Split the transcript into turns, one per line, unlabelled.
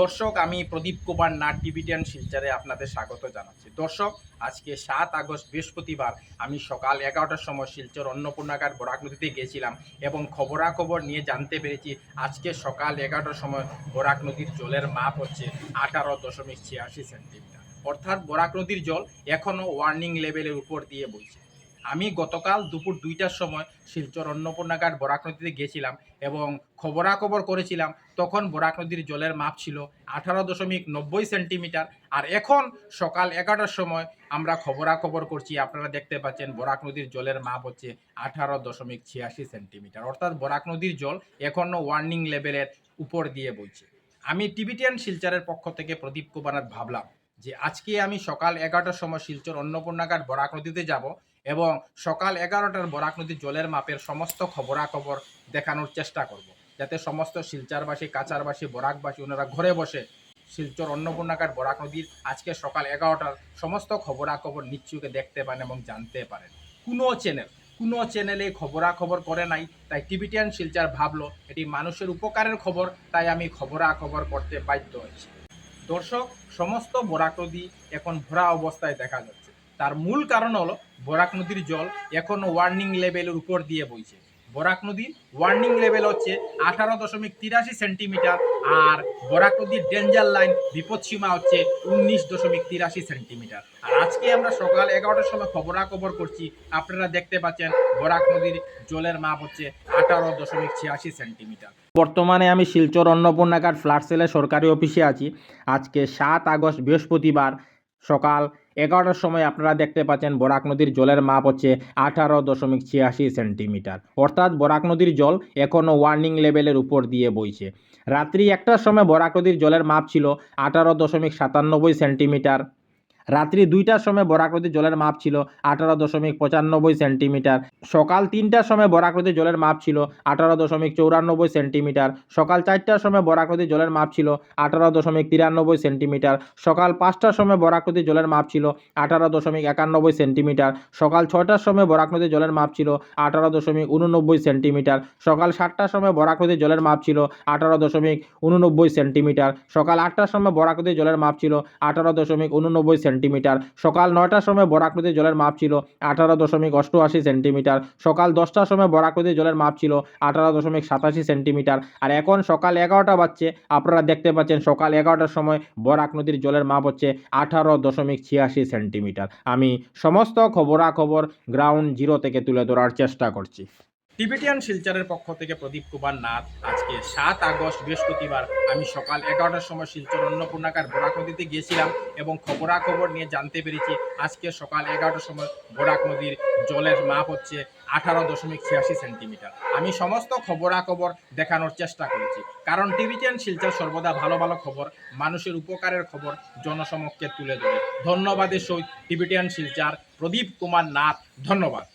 দর্শক, আমি প্রদীপ কুমার নাট টিভিটিয়ান শিলচারে আপনাদের স্বাগত জানাচ্ছি। দর্শক, আজকে সাত আগস্ট, বৃহস্পতিবার, আমি সকাল এগারোটার সময় শিলচর অন্নপূর্ণাঘাট বরাক নদীতে গিয়েছিলাম এবং খবরাখবর নিয়ে জানতে পেরেছি আজকে সকাল এগারোটার সময় বরাক নদীর জলের মাপ হচ্ছে আঠারো দশমিক ছিয়াশি সেন্টিমিটার। অর্থাৎ বরাক নদীর জল এখনও ওয়ার্নিং লেভেলের উপর দিয়ে বইছে। আমি গতকাল দুপুর দুইটার সময় শিলচর অন্নপূর্ণাঘাট বরাক নদীতে গিয়েছিলাম এবং খবরাখবর করেছিলাম, তখন বরাক নদীর জলের মাপ ছিল আঠারো দশমিক নব্বই সেন্টিমিটার আর এখন সকাল এগারোটার সময় আমরা খবরাখবর করছি, আপনারা দেখতে পাচ্ছেন বরাক নদীর জলের মাপ হচ্ছে আঠারো দশমিক ছিয়াশি সেন্টিমিটার। অর্থাৎ বরাক নদীর জল এখনও ওয়ার্নিং লেভেলের উপর দিয়ে বইছে। আমি টিবিটিয়ান শিলচরের পক্ষ থেকে প্রদীপ কুমার ভাবলাম যে আজকে আমি সকাল এগারোটার সময় শিলচর অন্নপূর্ণাঘাট বরাক নদীতে যাব এবং সকাল এগারোটার বরাক নদীর জলের মাপের সমস্ত খবরাখবর দেখানোর চেষ্টা করব। যাতে সমস্ত শিলচারবাসী কাচারবাসী বরাকবাসী ওনারা ঘরে বসে শিলচর অন্নপূর্ণাঘাট বরাক নদীর আজকে সকাল এগারোটার সমস্ত খবরাখবর নিশ্চয়কে দেখতে পান এবং জানতে পারেন। কোনো চ্যানেল কোনো চ্যানেলে খবরাখবর করে নাই, তাই টিভিটিয়ান শিলচার ভাবলো এটি মানুষের উপকারের খবর, তাই আমি খবরাখবর করতে বাধ্য হয়েছি। দর্শক, সমস্ত বরাক নদী এখন ভরা অবস্থায় দেখা যাচ্ছে। তার মূল কারণ হলো বরাক নদীর জল এখনও ওয়ার্নিং লেভেলের উপর দিয়ে বইছে। বরাক নদীর ওয়ার্নিং লেভেল হচ্ছে আঠারো দশমিক তিরাশি সেন্টিমিটার আর বরাক নদীর ডেঞ্জার লাইন বিপদসীমা হচ্ছে উনিশ দশমিক তিরাশি সেন্টিমিটার আর আজকে আমরা সকাল এগারোটার সময় খবরাখবর করছি, আপনারা দেখতে পাচ্ছেন বরাক নদীর জলের মাপ হচ্ছে আঠারো দশমিক ছিয়াশি সেন্টিমিটার বর্তমানে আমি শিলচর অন্নপূর্ণাঘাট ফ্ল্যাট সেলের সরকারি অফিসে আছি। আজকে সাত আগস্ট বৃহস্পতিবার সকাল এগারোটার সময় আপনারা দেখতে পাচ্ছেন বরাক নদীর জলের মাপ হচ্ছে আঠারো দশমিক ছিয়াশি সেন্টিমিটার। অর্থাৎ বরাক নদীর জল এখনও ওয়ার্নিং লেভেলের উপর দিয়ে বইছে। রাত্রি একটার সময় বরাক নদীর জলের মাপ ছিল আঠারো দশমিক সাতানব্বই সেন্টিমিটার। রাত্রি দুইটার সময় বরাক নদীর জলের মাপ ছিল আঠারো দশমিক পঁচানব্বই সেন্টিমিটার। সকাল তিনটার সময় বরাক নদীর জলের মাপ ছিল আঠারো দশমিক চৌরানব্বই সেন্টিমিটার। সকাল চারটার সময় বরাক নদীর জলের মাপ ছিল আঠারো দশমিক তিরানব্বই সেন্টিমিটার। সকাল পাঁচটার সময় বরাক নদীর জলের মাপ ছিল আঠারো দশমিক একানব্বই সেন্টিমিটার। সকাল ছটার সময় বরাক নদীর জলের মাপ ছিল আঠারো দশমিক উননব্বই সেন্টিমিটার। সকাল সাতটার সময় বরাক নদীর জলের মাপ ছিল আঠারো দশমিক উননব্বই সেন্টিমিটার। সকাল আটটার সময় বরাক নদীর জলের মাপ ছিল আঠারো দশমিক উননব্বই সেন্টিমিটার। সকাল নয়টার সময় বরাক নদীর জলের মাপ ছিল আঠারো দশমিক অষ্টআশি সেন্টিমিটার। সকাল দশটার সময় বরাক নদীর জলের মাপ ছিল আঠারো দশমিক সাতাশি সেন্টিমিটার। আর এখন সকাল এগারোটা বাজছে, আপনারা দেখতে পাচ্ছেন সকাল এগারোটার সময় বরাক নদীর জলের মাপ হচ্ছে আঠারো দশমিক ছিয়াশি সেন্টিমিটার। আমি সমস্ত খবরাখবর গ্রাউন্ড জিরো থেকে তুলে ধরার চেষ্টা করছি। টিবেটিয়ান শিলচরের পক্ষ থেকে প্রদীপ কুমার নাথ। আজকে সাত আগস্ট, বৃহস্পতিবার। আমি সকাল এগারোটার সময় শিলচর অন্নপূর্ণাকার বরাক নদীতে গিয়েছিলাম এবং খবরাখবর নিয়ে জানতে পেরেছি আজকে সকাল এগারোটার সময় বরাক নদীর জলের মাপ হচ্ছে আঠারো দশমিক ছিয়াশি সেন্টিমিটার। আমি সমস্ত খবরাখবর দেখানোর চেষ্টা করেছি। কারণ টিভিটিয়ান শিলচর সর্বদা ভালো ভালো খবর, মানুষের উপকারের খবর জনসমক্ষে তুলে ধরে। ধন্যবাদের সহিত টিভিটিয়ান শিলচার প্রদীপ কুমার নাথ। ধন্যবাদ।